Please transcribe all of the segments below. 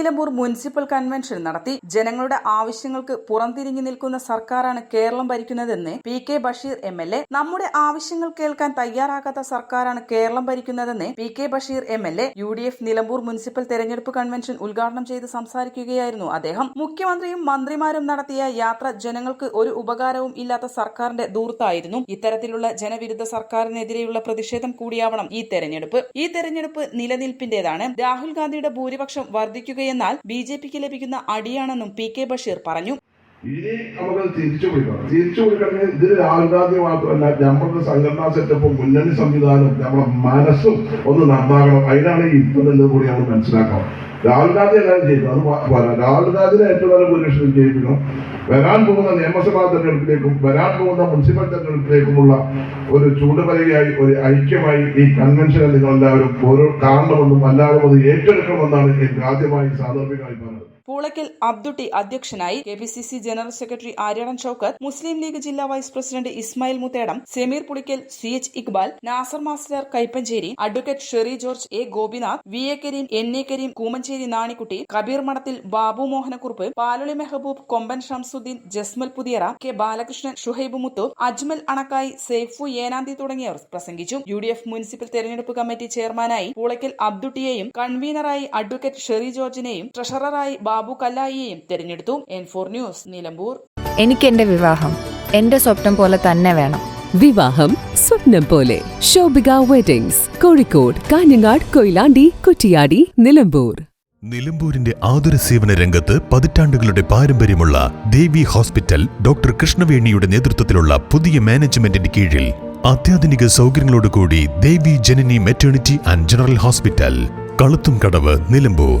Nilambur municipal convention നടത്തി ജനങ്ങളുടെ ആവശ്യങ്ങൾക്ക് പുറംതിരിഞ്ഞു നിൽക്കുന്ന സർക്കാരാണ് Keralam ഭരിക്കുന്നതെന്ന് P K Basheer M L A. നമ്മുടെ ആവശ്യങ്ങൾ കേൾക്കാൻ തയ്യാറാകാത്ത സർക്കാരാണ് Keralam ഭരിക്കുന്നതെന്ന് P K Basheer M L A. U D F Nilambur municipal തെരഞ്ഞെടുപ്പ് കൺവെൻഷൻ ഉദ്ഘാടനം ചെയ്ത് സംസാരിക്കുകയായിരുന്നു അദ്ദേഹം. മുഖ്യമന്ത്രിയും മന്ത്രിമാരും നടത്തിയ യാത്ര ജനങ്ങൾക്ക് ഒരു ഉപകാരവും ഇല്ലാത്ത സർക്കാരിന്റെ ദൂർത്തായിരുന്നു. ഇത്തരത്തിലുള്ള ജനവിരുദ്ധ സർക്കാരിനെതിരെയുള്ള പ്രതിഷേധം കൂടിയാവണം ഈ തെരഞ്ഞെടുപ്പ്. ഈ തെരഞ്ഞെടുപ്പ് നിലനിൽപ്പിന്റേതാണ്. രാഹുൽ ഗാന്ധിയുടെ ഭൂരിപക്ഷം വർദ്ധിക്കുകയെന്നാൽ ബി ജെ പിക്ക് ലഭിക്കുന്ന അടിയാണെന്നും പി കെ ബഷീർ പറഞ്ഞു ഇനി നമുക്ക് തിരിച്ചു കൊടുക്കണം. തിരിച്ചു കൊടുക്കണമെങ്കിൽ ഇതിൽ രാഹുൽഗാന്ധി മാത്രമല്ല നമ്മുടെ സംഘടനാ സെറ്റപ്പും മുന്നണി സംവിധാനവും നമ്മുടെ മനസ്സും ഒന്ന് നന്നാകണം. അതിനാണ് ഈ ഇപ്പം കൂടി നമ്മൾ മനസ്സിലാക്കണം. രാഹുൽ ഗാന്ധി എല്ലാവരും ചെയ്തു അത് രാഹുൽ ഗാന്ധിനെ ഏറ്റവും നല്ല ഭൂരിപക്ഷം ജയിപ്പിക്കണം. വരാൻ പോകുന്ന നിയമസഭാ തെരഞ്ഞെടുപ്പിലേക്കും വരാൻ പോകുന്ന മുനിസിപ്പൽ തെരഞ്ഞെടുപ്പിലേക്കുമുള്ള ഒരു ചൂടുപലകയായി ഒരു ഐക്യമായി ഈ കൺവെൻഷനെ നിങ്ങൾ എല്ലാവരും ഓരോ കാണണമെന്നും എല്ലാവരും അത് ഏറ്റെടുക്കണമെന്നാണ് എനിക്ക് ആദ്യമായി സാന്ദർഭികമായി പറഞ്ഞത്. പൂളയ്ക്കൽ അബ്ദുട്ടി അധ്യക്ഷനായി K P C C general secretary Aryadan Shoukath Muslim League ജില്ലാ vice president Ismail Muthedam Sameer Pulikkal C H Iqbal Nasar master Kaippancheri advocate Sherry George A Gopinath V A Kareem N A Kareem Koomancheri Nanikutty Kabeer Madathil Babu Mohanakurup Paluli Mehaboob Komban Shamsudheen Jasmal Puthiyara K Balakrishnan Shuhaib Muthu Ajmal Anakkayi Saifu Enanthi തുടങ്ങിയവർ പ്രസംഗിച്ചു. U D F municipal തെരഞ്ഞെടുപ്പ് committee ചെയർമാനായി പൂളയ്ക്കൽ അബ്ദുട്ടിയെയും കൺവീനറായി advocate Sherry ജോർജിനെയും ട്രഷററായി ബാബു കല്ലായിയെയും തെരഞ്ഞെടുത്തു. N four news Nilambur. എനിക്ക് എന്റെ വിവാഹം എന്റെ സ്വപ്നം പോലെ തന്നെ വേണം. വിവാഹം സ്വപ്നം പോലെ. ശോഭിക വെഡിങ്സ് കോഴിക്കോട് കാഞ്ഞങ്ങാട് കൊയിലാണ്ടി കുറ്റിയാടി നിലമ്പൂർ. നിലമ്പൂരിന്റെ ആതുര സേവന രംഗത്ത് പതിറ്റാണ്ടുകളുടെ പാരമ്പര്യമുള്ള ദേവി ഹോസ്പിറ്റൽ ഡോക്ടർ കൃഷ്ണവേണിയുടെ നേതൃത്വത്തിലുള്ള പുതിയ മാനേജ്മെന്റിന്റെ കീഴിൽ അത്യാധുനിക സൗകര്യങ്ങളോടുകൂടി Devi Janani maternity and general hospital Kaluthum Kadavu Nilambur.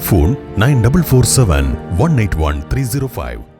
Phone nine double four seven one eight one three zero five